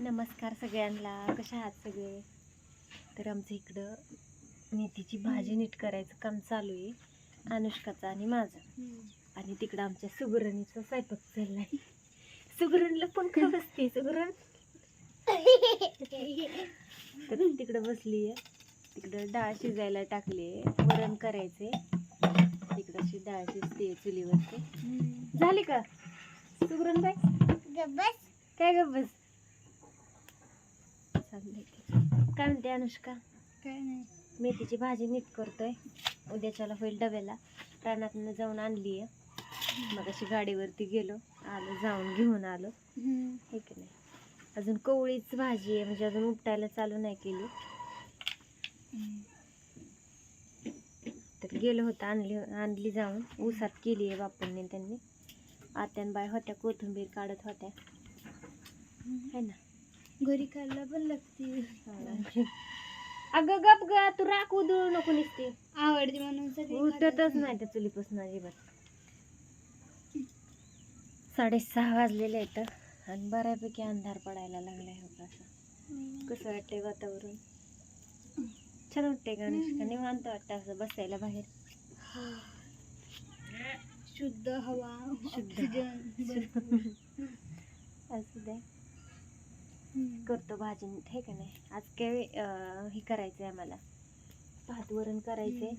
नमस्कार सगळ्यांना. कशा आहात सगळे? तर आमचं इकडं मेथीची भाजी नीट करायचं काम चालू आहे. अनुष्काचं आणि माझं. आणि तिकडं आमच्या सुगरणीचा स्वयंपाक चाललाय. सुगरणला पण का बसते सुगरण? तर तिकडं बसली आहे तिकडं डाळ शिजायला टाकली आहे. वरण करायचे तिकडं अशी डाळ शिजते चुलीवरती. झाली का? सुगरण बाय काय ग बस चाललंय ते. काय म्हणते अनुष्का. काय नाही. मेथीची भाजी नीट करतोय. उद्याच्याला होईल डब्याला. रानातनं जाऊन आणली आहे. मग अशी गाडीवरती गेलो. आलो जाऊन घेऊन आलो. हे की नाही. अजून कवळीच भाजी आहे. म्हणजे अजून उपटायला चालू नाही केली. तर गेलो होतं आणली आणली जाऊन. ऊसात केली आहे बापूंनी त्यांनी. आत्यानबाई होत्या कोथिंबीर काढत होत्या. है ना? घरी खायला पण लागते. अगं गप ग तू राख उधळू नको निसते. आवडते म्हणून सगळे उठतच नाही त्या चुलीपासून अजिबात. साडेसहा वाजलेले आहेत आणि बऱ्यापैकी अंधार पडायला लागलाय हो का असं कसं वाटतंय वातावरण? छान वाटतंय का निवांत वाटतं असं बसायला बाहेर. शुद्ध हवा शुद्ध. असू दे. करतो भाजी हे का नाही आज काय अं, हे करायचंय आम्हाला. भात वरण करायचंय.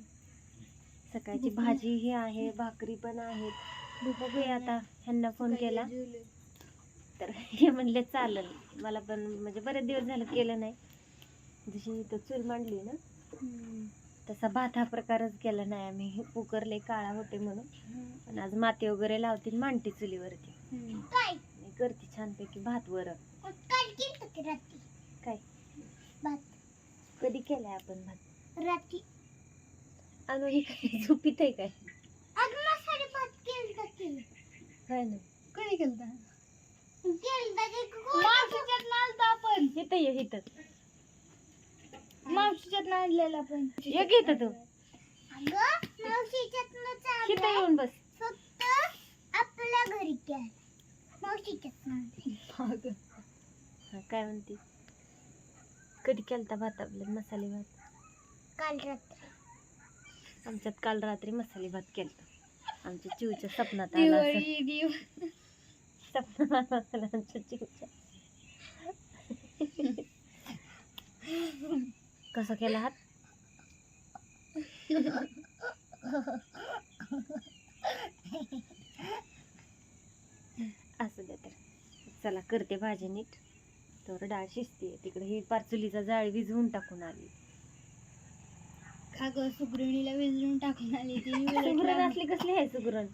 सकाळची भाजी ही आहे भाकरी पण आहेत. बघूया आता ह्यांना फोन केला. तर हे म्हणले चालेल. मला पण म्हणजे बरेच दिवस झालं केलं नाही. जशी इथं चूल मांडली ना तसा भात हा प्रकारच केला नाही आम्ही. कुकरले काळा होते म्हणून. पण आज माती वगैरे लावते मांडते चुलीवरती. करते छानपैकी भात वरण. काय केलं रात्री. काय? भात. कधी केलाय आपण भात? रात्री. आणू ही काय? झोपीत आहे काय? आज मसाले भात केलं केलं काय ना? कधी केलता? मावशीच्यात नालता आपण. इथं ये इथं. मावशीच्यात नांदलेला पण ये की इथं तू. मावशीच्यात इथं येऊन बस. फक्त आपल्या घरी केलं मावशीच्यात नांदले हा, काय म्हणते? कधी केलता भात आपले मसाले भात? काल रात्री. आमच्यात काल रात्री मसाले भात केलता. आमच्या चिवच्या सपनात आला सपनात आला असेल आमच्या चिवच्या. कसा केला हात? असं दे तर. चला करते भाजी नीट. तर डाळ शिजते तिकडे ही पारचुलीचा जाळ विझवून टाकून आली. खाग सुगरणीला विजरून टाकून आली ती. सुगरण असली कसली आहे सुगरण?